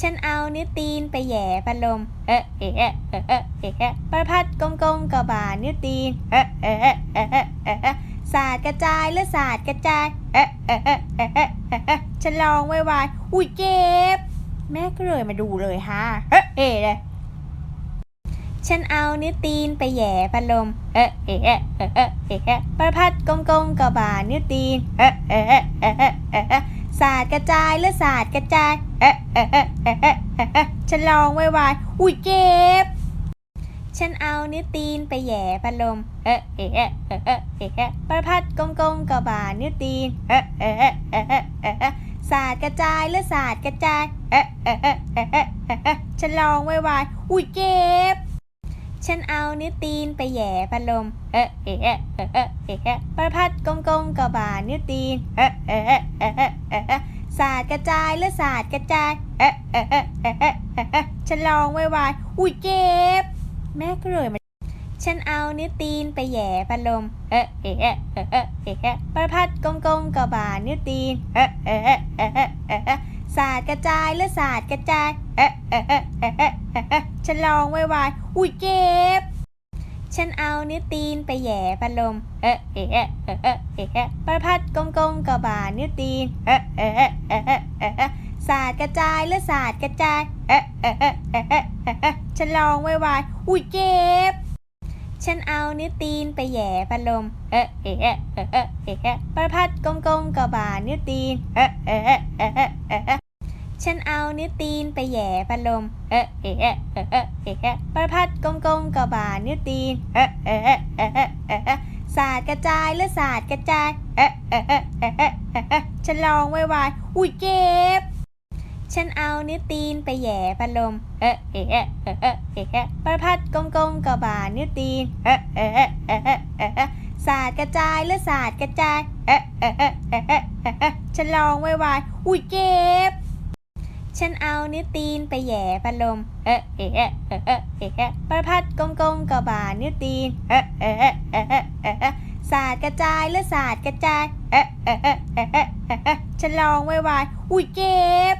ฉันเอานิ้วตีนไปแย่พัดลม เอะเอะเอะเอะเอะเอะเอะประพัดกงกงกระบานิ้วตีน เอะเอะเอะเอะเอะเอะเอะสาดกระจายและสาดกระจาย เอะเอะเอะเอะเอะเอะเอะฉันลองไว้วายอุ้ยเจ็บ แม่ก็เลยมาดูเลยฮะ เอะเอะเลยฉันเอานิ้วตีนไปแย่พัดลม เอะเอะเอะเอะเอะเอะเอะประพัดกงกงกระบานิ้วตีน เอะเอะเอะเอะ สาดกระจายและสาดกระจายเอะเอะเอะเอะเอะเอะเอะฉันลองไว้วายอุ้ยเจ็บ ฉันเอานิ้วตีนไปแย่พัดลม เอะเอะเอะเอะเอะเอะเอะประพัดกงกงกระบานิ้วตีน เอะเอะเอะเอะเอะเอะเอะสาดกระจายและสาดกระจายเอะเอะเอะเอะเอะเอะเอะฉันลองไว้วายอุ้ยเจ็บ ฉันเอานิ้วตีนไปแหย่พัดลม เอะเอะเอะเอะเอะเออะประพัดกงกงกระบานิ้วตีน เอะเอะเอะเอะเอะเอะเอะสาดกระจายและสาดกระจาย เอะเอะเอะเอะเอะเออะฉันลองไว้วายอุ้ยเจ็บ แม่ก็เลยมาฉันเอานิ้วตีนไปแหย่พัดลม เอะเอะเอะเอะเอะเอะเอะประพัดกงกงกระบานิ้วตีน เอะเอะเอะเอะ เอะเอะเอะสาดกระจายและสาดกระจาย เอะเอะเอะเอะเอะเอะเอะฉันลองไว้วายอุ้ยเจ็บ ฉันเอานิ้วตีนไปแหย่พัดลม เอะเอะเอะเอะเอะเอะเอะประพัดกงกงกระบานิ้วตีน เอะเอะเอะเอะเอะเอะเอะสาดกระจายและสาดกระจาย เอะเอะเอะเอะเอะเอะเอะฉันลองไว้วายอุ้ยเจ็บฉันเอานิ้วตีนไปแย่พัดลม เอะเอะเอะเอะเอะเอะเอะประพัดกงกงกระบานิ้วตีน เอะเอะเอะเอะ ฉันเอานิ้วตีนไปแย่พัดลม เอะเอะเอะเอะเอะเอเอะประพัดกงกงกระบานิ้วตีน เอะเอะเอะเอะเอะเอะเอะสาดกระจายและสาดกระจาย เอะเอะเอะเอะเอะเออะฉันลองไว้วายอุ้ยเจ็บ ฉันเอานิ้วตีนไปแย่พัดลม เอะเอะเอะเอะเอะเอเอะประพัดกงกงกระบานิ้วตีน เอะเอะเอะเอะเอะเอะเอะสาดกระจายและสาดกระจาย เอะเอะเอะเอะเอะเออะฉันลองไว้วายอุ้ยเจ็บ ฉันเอานิ้วตีนไปแย่พัดลม เอะเอะเอะเอะเอะเออะประพัดกงกงกระบานิ้วตีน เอะเอะเอะเอะเอะเอะเอะสาดกระจายและสตร์กระจาย เอะเอะเอะเอะเอะเออะฉันลองไว้วายอุ้ยเจ็บ